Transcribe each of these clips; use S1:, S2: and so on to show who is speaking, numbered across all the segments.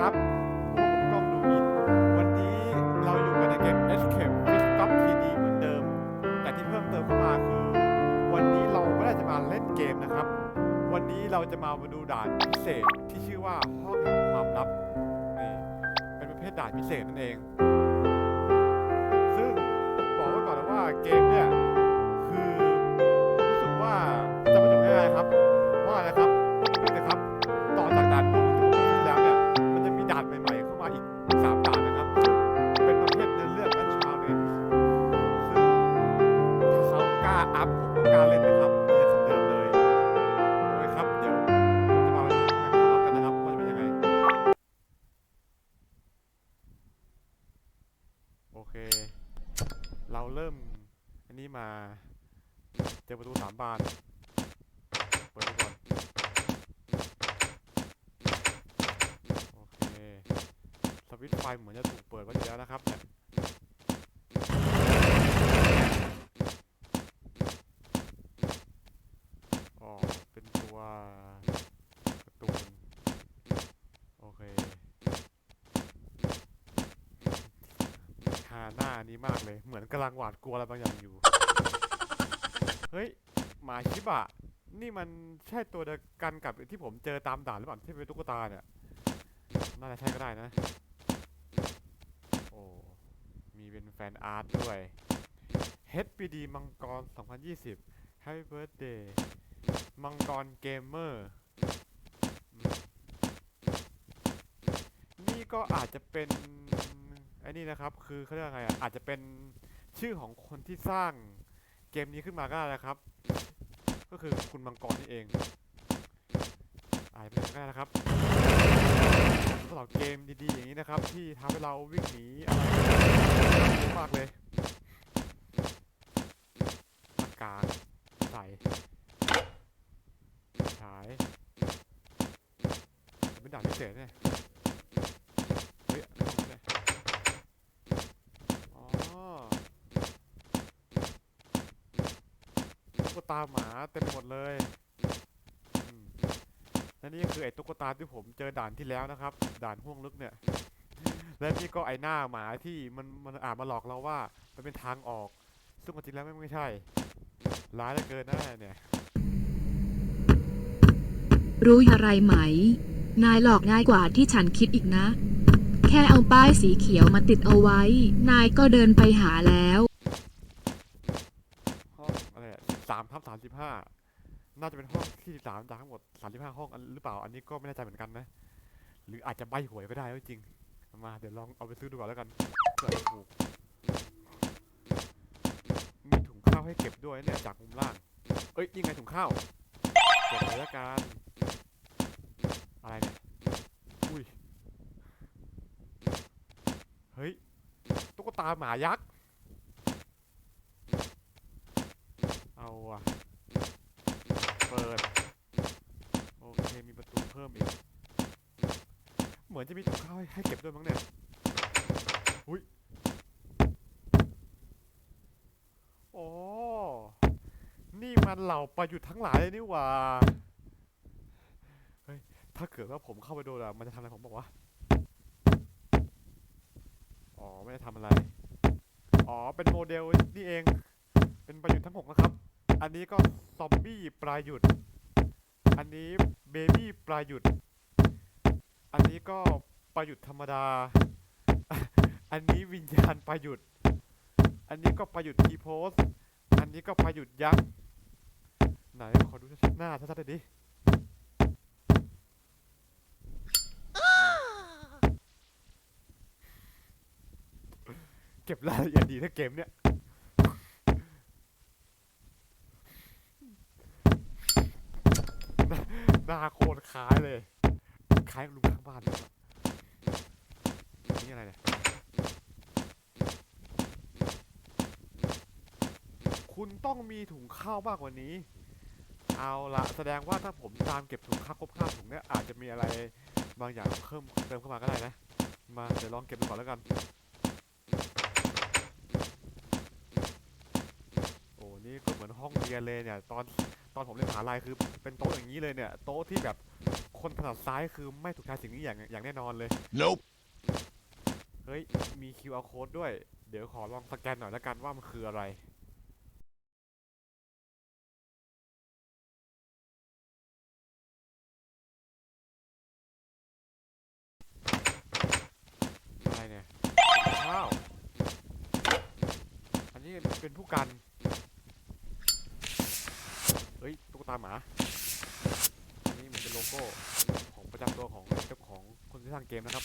S1: ครับผมกล้องดูอินวันนี้เราอยู่กันในเกม Escape with Stop TD เหมือนเดิม แต่ที่เพิ่มเติมเข้ามาคือ วันนี้เราไม่ได้จะมาเล่นเกมนะครับ วันนี้เราจะมาดูด่านพิเศษที่ชื่อว่าห้องแห่งความลับนี่เป็นประเภทด่านพิเศษนั่นเอง ซึ่งบอกไว้ก่อนนะว่าเกมเนี่ยคือรู้สึกว่าจะมาจบง่ายๆครับ ประตูสามบาน เปิดก่อน โอเค สวิตช์ไฟเหมือนจะถูกเปิดไว้อยู่แล้วนะครับเนี่ยอ๋อ เป็นตัวการ์ตูโอเคฮาหน้านี้มากเลย เหมือนกำลังหวาดกลัวอะไรบางอย่างอยู่ เฮ้ยหมาชิบะ นี่มันใช่ตัวเดียวกันกับที่ผมเจอตามด่านหรือเปล่าที่เป็นตุ๊กตาเนี่ย น่าจะใช่ก็ได้นะ โอ้ มีเป็นแฟนอาร์ตด้วย HBD มังกร 2020 Happy Birthday มังกรเกมเมอร์ นี่ก็อาจจะเป็นไอ้นี่นะครับ คือเขาเรียกไงอะ อาจจะเป็นชื่อของคนที่สร้าง เกมนี้ขึ้นมาก็ได้นะครับ ก็คือคุณมังกรนี่เองอาจจะเป็นก็ได้นะครับสำหรับเกมดีๆอย่างนี้นะครับ ที่ทำให้เราวิ่งหนีอะไรเยอะมากเลยหน้ากากใส่ฉายเป็นด่านพิเศษเนี่ยเฮ้ยอะไรของมันเนี่ยอ๋อ ตาหมาเต็มหมดเลยอืมและนี่ก็คือไอ้ตุ๊กตาที่ผมเจอด่านที่แล้วนะครับ ด่านห่วงลึกเนี่ย และนี่ก็ไอ้หน้าหมาที่มันมันอาจมาหลอกเราว่า มันเป็นทางออก ซึ่งความจริงแล้วไม่ไม่ใช่ ร้ายเหลือเกินนะเนี่ย
S2: รู้อะไรไหม นายหลอกง่ายกว่าที่ฉันคิดอีกนะ แค่เอาป้ายสีเขียวมาติดเอาไว้ นายก็เดินไปหาแล้ว
S1: ห้องอะไรสาม ทับสามสิบห้าน่าจะเป็นห้องที่สามจากทั้งหมดสามสิบห้าห้องหรือเปล่าอันนี้ก็ไม่แน่ใจเหมือนกันนะ หรืออาจจะใบหวยก็ได้จริง มาเดี๋ยวลองเอาไปซื้อดูก่อนแล้วกันเผื่อถูกมีถุงข้าวให้เก็บด้วยเนี่ยจากมุมล่าง เอ้ยนี่ไงถุงข้าวเก็บเลยละกันอะไรเนี่ยอุ้ยเฮ้ยตุ๊กตาหมายักษ์ เอาอะเปิด โอเค มีประตูเพิ่มอีก เหมือนจะมีถุงข้าวให้เก็บด้วยมั้งเนี่ย อุ้ย โอ้ นี่มันเหล่าประยุทธ์ทั้งหลายเลยนี่ว่า เฮ้ย ถ้าเกิดว่าผมเข้าไปโดนอะมันจะทำอะไรผมบอกว่าอ๋อ ไม่ได้ทำอะไร อ๋อ เป็นโมเดลนี่เอง เป็นประยุทธ์ทั้งหกนะครับ อันนี้ก็ซอมบี้ปลาหยุด อันนี้เบบี้ปลาหยุด อันนี้ก็ปลาหยุดธรรมดา อันนี้วิญญาณปลาหยุด อันนี้ก็ปลาหยุดทีโพส อันนี้ก็ปลาหยุดยักษ์ ไหนขอดูชัดหน้าชัดๆหน่อยดิเก็บรายละเอียดดีนะเกมเนี้ย หน้าโคตรคล้ายเลย คล้ายลุงข้างบ้านเลยนี่อะไรเนี่ยคุณต้องมีถุงข้าวมากกว่านี้ เอาละแสดงว่าถ้าผมตามเก็บถุงข้าวครบห้าถุงเนี่ยอาจจะมีอะไรบางอย่างเพิ่มเติมเข้ามาก็ได้นะ มาเดี๋ยวลองเก็บดูก่อนแล้วกัน โอ้ นี่ก็เหมือนห้องเรียนเลยเนี่ย ตอนตอนผมเรียนมหาลัยคือเป็นโต๊ะอย่างนี้เลยเนี่ย โต๊ะที่แบบโคคนถนัดซ้ายคือไม่ถูกใจสิ่งนี้อย่างอย่างแน่นอนเลย
S3: Nope.
S1: เฮ้ย มี QR code ด้วย เดี๋ยวขอลองสแกนหน่อยแล้วกันว่ามันคืออะไร อะไรเนี่ยข้าว อันนี้เป็นผู้กัน เฮ้ยตุ๊กตาหมาอันนี้เหมือนเป็นโลโก้ของประจำตัวของเจ้าของคนที่สร้างเกมนะครับ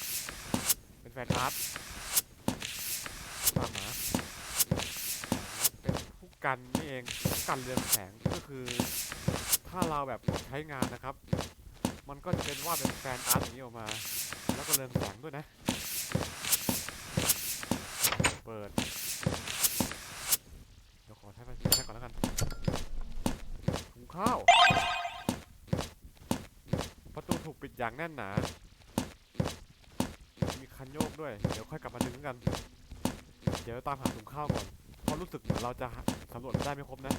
S1: เป็นแฟนอาร์ตตุ๊กตาหมาเป็นผู้กันนี่เองผู้กันเรืองแสงก็คือถ้าเราแบบใช้งานนะครับ มันก็จะเป็นว่าดเป็นแฟนอาร์ตอย่างนี้ออกมา แล้วก็เรืองแสงด้วยนะ เปิดยวขอใช้ไฟแช็กก่อนแล้วกันถุง ข้าว ประตูถูกปิดอย่างแน่นหนา มีคันโยกด้วย เดี๋ยวค่อยกลับมาดึงกัน เดี๋ยวตามหาถุงข้าวก่อน เพราะรู้สึกเหมือนเราจะสำรวจได้ไม่ครบนะ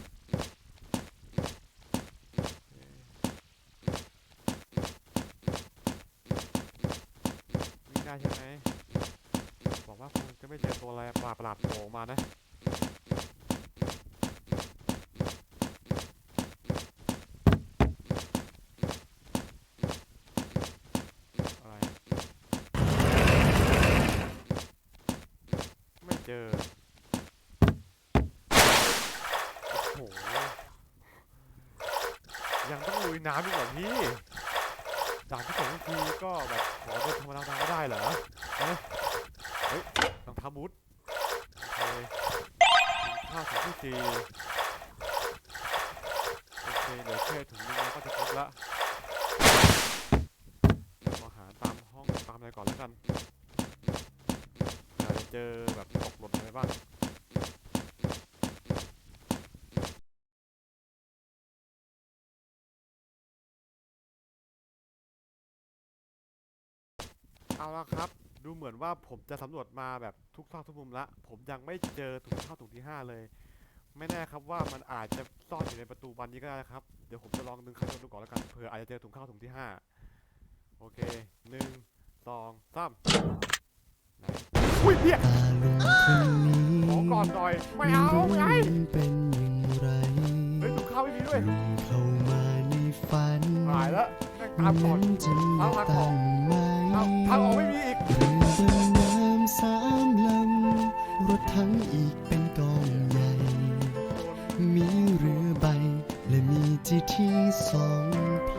S1: วิ่งได้ใช่ไหมบอกว่าคงจะไม่เจอตัวอะไรปลาประหลาดโผล่มานะ อะไร ไม่เจอ โอ้โห ยังต้องลุย น้ำอีกเหรอพี่ด่านที่สองทีก็แบบขอเดินธรรมดาๆไม่ได้เหรอเฮ้ยเฮ้ยรองเท้าบูทโอเคถุงข้าวถุงที่สี่โอเคเหลือแค่ถุงนึงก็จะครบละมาหาตามห้องตามอะไรก่อนแล้วกันจะเจอแบบตกหล่นอะไรบ้าง เอาละครับ ดูเหมือนว่าผมจะสำรวจมาแบบทุกซอกทุกมุมละ ผมยังไม่เจอถุงข้าวถุงที่ 5 เลย ไม่แน่ครับว่ามันอาจจะซ่อนอยู่ในประตูบานนี้ก็ได้นะครับ เดี๋ยวผมจะลองดึงคันโยกดูก่อนแล้วกันเผื่ออาจจะเจอถุงข้าวถุงที่ 5 โอเคหนึ่งสองสามไหนอุ้ยเพี้ย
S4: ตาลุงคนนี้
S1: ขอก่อนหน่อยไม่เอาไม่ให้
S4: เป็นอย่างไร
S1: เฮ้ยถุงข้าวไม่มีด้วย
S4: เข้ามาในฝัน
S1: หายแล้วแม่งตามก่อน
S4: นั้นจะมีตั้งไหม
S1: เอาทางออกไม่มีอีก
S4: เรือดำน้ำสามลำรถทั้งอีกเป็นกองใหญ่ มีเรือใบ และมีจีที่สอง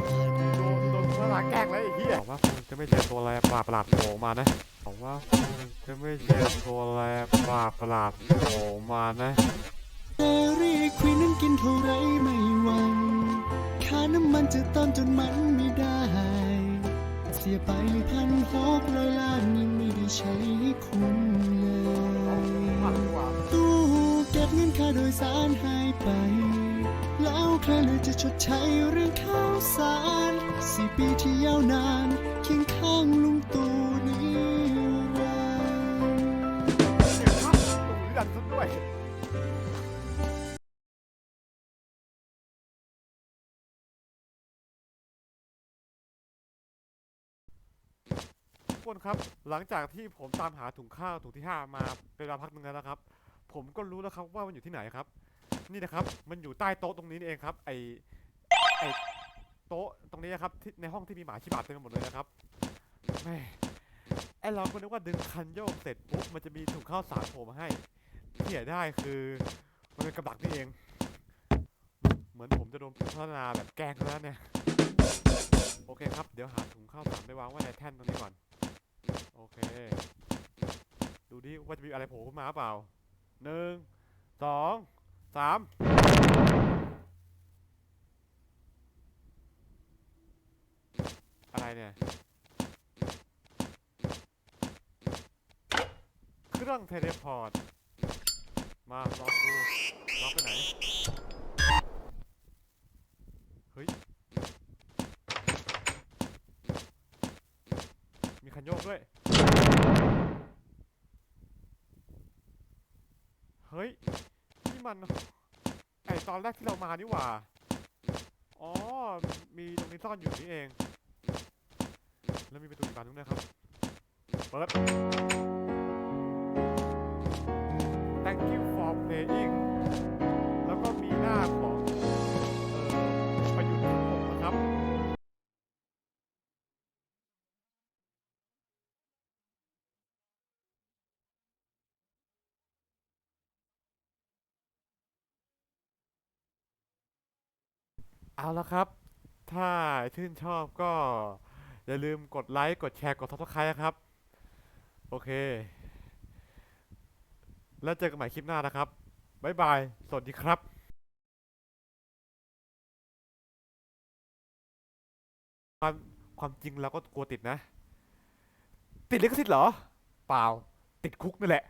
S4: พัน
S1: โดนโดนเวลาแกล้งแล้วไอ้เหี้ยบอกว่าคงจะไม่เจอตัวอะไรประหลาดประหลาดโผล่มานะบอกว่าคงจะไม่เจอตัวอะไรประหลาดประหลาดโผล่มานะ
S4: แต่เรียกคุยนั้นกินเท่าไรไม่หวังค่าน้ำมันจะต้นจนมันไม่ได้เสียไปพันหกร้อยล้านยังไม่ได้ใช้ให้คุ้มเลยตู้เก็บเงินค่าโดยสารหายไป แล้วใครเลยจะชดใช้เรื่องข้าวสารสี่ปีที่ยาวนานเคียงข้างลุงตู่นี้รัน
S1: เสียงข้าวตู่ดันสุดด้วย คนครับ หลังจากที่ผมตามหาถุงข้าวถุงที่ 5 มาเป็นเวลาพักหนึ่งแล้วนะครับ ผมก็รู้แล้วครับว่ามันอยู่ที่ไหนครับ นี่นะครับ มันอยู่ใต้โต๊ะตรงนี้นี่เองครับ ไอไอโต๊ะตรงนี้นะครับที่ในห้องที่มีหมาชิบะเต็มไปหมดเลยนะครับแม่ไอเราก็นึกว่าดึงคันโยกเสร็จปุ๊บมันจะมีถุงข้าวสารโผล่มาให้ที่เสียได้คือมันเป็นกระดักนี่เอง เหมือนผมจะโดนพัฒนาแบบแกล้งแล้วเนี่ย โอเคครับ เดี๋ยวหาถุงข้าวสารไปวางไว้ในแท่นตรงนี้ก่อน เค ดูดิว่าจะมีอะไรโผล่ขึ้นมาเปล่าหนึ่งสองสามอะไรเนี่ย เครื่องเทเลพอร์ต มาลองดูล็อกไปไหน เฮ้ย มีคันโยกด้วย ฮ้ยนี่มันไอตอนแรกที่เรามานี่หว่า อ๋อ มีตรงนี้ซ่อนอยู่นี่เอง แล้วมีประตูอีกบานนึงนะครับเปิด thank you for playing แล้วก็มีหน้าของ เอาละครับ ถ้าชื่นชอบก็ อย่าลืมกดไลค์ กดแชร์ กด subscribe นะครับ โอเค แล้วเจอกันใหม่คลิปหน้านะครับ บ๊ายบาย สวัสดีครับความความจริงเราก็กลัวติดนะ ติดลิขสิทธิ์เหรอ เปล่า ติดคุกนั่นแหละ